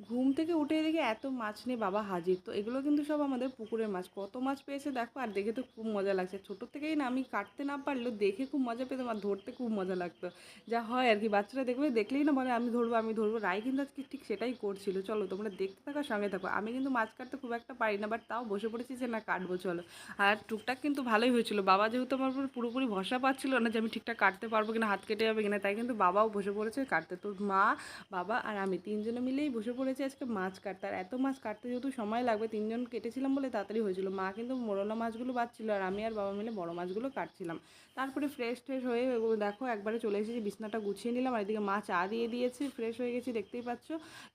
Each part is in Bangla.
ঘুম থেকে উঠে দেখি এত মাছ নিয়ে বাবা হাজির। তো এগুলো কিন্তু সব আমাদের পুকুরের মাছ। কত মাছ পেয়েছে দেখো, আর দেখে তো খুব মজা লাগছে। ছোটোর থেকেই না, আমি কাটতে না পারলেও দেখে খুব মজা পেতাম আর ধরতে খুব মজা লাগতো। যা হয় আর কি, বাচ্চারা দেখবে, দেখলেই না বলে, আমি ধরবো আমি ধরবো। রায় কিন্তু আজকে ঠিক সেটাই করছিল। চলো, তোমরা দেখতে থাকো, সঙ্গে থাকো। আমি কিন্তু মাছ কাটতে খুব একটা পারি না বাট তাও বসে পড়েছি যে না, কাটবো, চলো। আর টুকটাক কিন্তু ভালোই হয়েছিল। বাবা যেহেতু আমার উপর পুরোপুরি ভরসা পাচ্ছিল না যে আমি ঠিকঠাক কাটতে পারব কিনা, হাত কেটে যাবে কিনা, তাই কিন্তু বাবাও বসে পড়েছে কাটতে। তোর মা, বাবা আর আমি তিনজনে মিলেই বসে পড়েছি আজকে মাছ কাটতে। আর এত মাছ কাটতে যেহেতু সময় লাগবে, তিনজন কেটেছিলাম বলে তাড়াতাড়ি হয়েছিল। মা কিন্তু মোরলা মাছগুলো বাচ্ছিল আর আমি আর বাবা মিলে বড় মাছগুলো কাটছিলাম। তারপরে ফ্রেশ ট্রেশ হয়ে দেখো একবারে চলে এসেছি, বিছনাটা গুছিয়ে নিলাম। আর এদিকে মা চা দিয়ে দিয়েছে ফ্রেশ হয়ে গেছি, দেখতেই পাচ্ছ।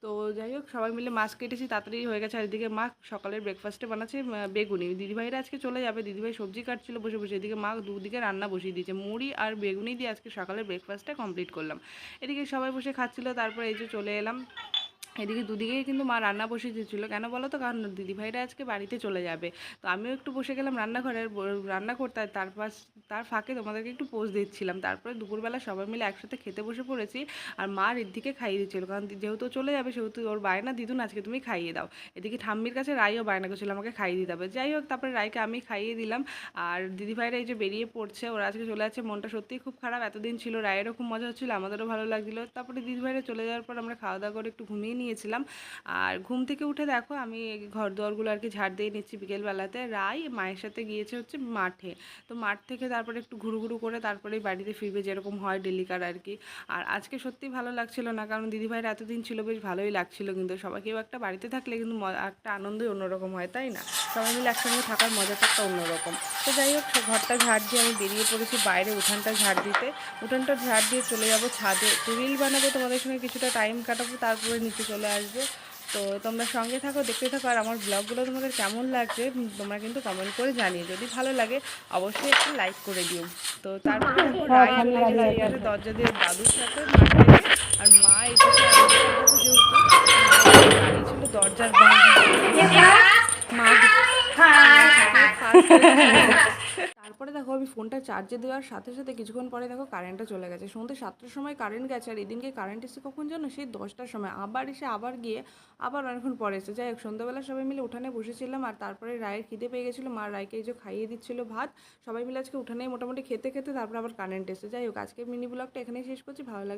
তো যাই হোক, সবাই মিলে মাছ কেটেছি, তাড়াতাড়ি হয়ে গেছে। আর এদিকে মা সকালের ব্রেকফাস্টে বানাচ্ছে বেগুনি। দিদিভাইরা আজকে চলে যাবে, দিদিভাই সবজি কাটছিল বসে বসে। এদিকে মা দুদিকে রান্না বসিয়ে দিয়েছে। মুড়ি আর বেগুনি দিয়ে আজকে সকালের ব্রেকফাস্টটা কমপ্লিট করলাম। এদিকে সবাই বসে খাচ্ছিল, তারপরে এই যে চলে এলাম। এদিকে দুদিকেই কিন্তু মা রান্না বসে দিয়েছিলো। কেন বলো তো? কারণ দিদিভাইরা আজকে বাড়িতে চলে যাবে। তো আমিও একটু বসে গেলাম রান্নাঘরে রান্না করতে। তার পাশ তার ফাঁকে তোমাদেরকে একটু পোজ দিচ্ছিলাম। তারপরে দুপুরবেলা সবাই মিলে একসাথে খেতে বসে পড়েছি আর মা রিদ্ধিকে খাইয়ে দিচ্ছিল। কারণ যেহেতু চলে যাবে, সেহেতু ওর বায়না দিদুন, আজকে তুমি খাইয়ে দাও। এদিকে ঠাম্মির কাছে রাইও বায়না করছিল, আমাকে খাইয়ে দিতে হবে। যাই হোক, তারপরে রাইকে আমি খাইয়ে দিলাম। আর দিদিভাইরা এই যে বেরিয়ে পড়ছে, ওরা আজকে চলে যাচ্ছে। মনটা সত্যিই খুব খারাপ, এতদিন ছিল, রায়েরও খুব মজা হচ্ছিল, আমাদেরও ভালো লাগছিল। তারপরে দিদিভাইরা চলে যাওয়ার পর আমরা খাওয়া দাওয়া করে একটু ঘুমিয়ে নিয়েছিলাম। আর ঘুম থেকে উঠে দেখো, আমি ঘর দুয়ারগুলো আর কি ঝাড় দিয়ে নিচ্ছি বিকেলবেলাতে। রায় মায়ের সাথে গিয়েছে হচ্ছে মাঠে। তো মাঠ থেকে তারপরে একটু ঘুরু ঘুরু করে তারপরে বাড়িতে ফিরবে যেরকম হয় ডেলিকার আর কি। আর আজকে সত্যি ভালো লাগছিল না, কারণ দিদিভাইয়ের এতদিন ছিল বেশ ভালোই লাগছিল কিন্তু সবাই কেউ একটা বাড়িতে থাকলে কিন্তু একটা আনন্দই অন্যরকম হয়, তাই না? সবাই মিলে একসঙ্গে থাকার মজাটা একটা অন্যরকম। তো যাই হোক ঘরটা ঝাড় দিয়ে আমি বেরিয়ে পড়েছি বাইরে উঠানটা ঝাড় দিতে। উঠানটা ঝাড় দিয়ে চলে যাব ছাদে। রিল বানাবো, তোমাদের সঙ্গে কিছুটা টাইম কাটাবো, তারপরে নিচে চলে আসব। তো তোমরা সঙ্গে থাকো দেখতে থাকো আর আমার ব্লগগুলো তোমাদের কেমন লাগছে তোমরা কিন্তু কমেন্ট করে জানিয়ে যদি ভালো লাগে অবশ্যই একটু লাইক করে দিও। তো তারপরে রাই চলে দরজা দিয়ে দাদুর সাথে আর মা দাঁড়িয়ে ছিল দরজার মা তারপরে দেখো আমি ফোনটা চার্জে দেওয়ার সাথে সাথে কিছুক্ষণ পরে দেখো কারেন্টটা চলে গেছে। সন্ধ্যে সাতটার সময় কারেন্ট গেছে আর এদিনকে কারেন্ট এসে কখন জানো সেই দশটার সময়। আবার এসে আবার গিয়ে আবার অনেকক্ষণ পরে এসে যাই হোক, সন্ধ্যাবেলা সবাই মিলে উঠানে বসেছিলাম আর তারপরে রায়ের খিদে পেয়ে গেছিল। মা রায়কে এই যে খাইয়ে দিচ্ছিল ভাত, সবাই মিলে আজকে উঠানে মোটামুটি খেতে খেতে তারপর আবার কারেন্ট এসে যাই হোক আজকে মিনি ব্লগটা এখানেই শেষ করছি। ভালো লাগে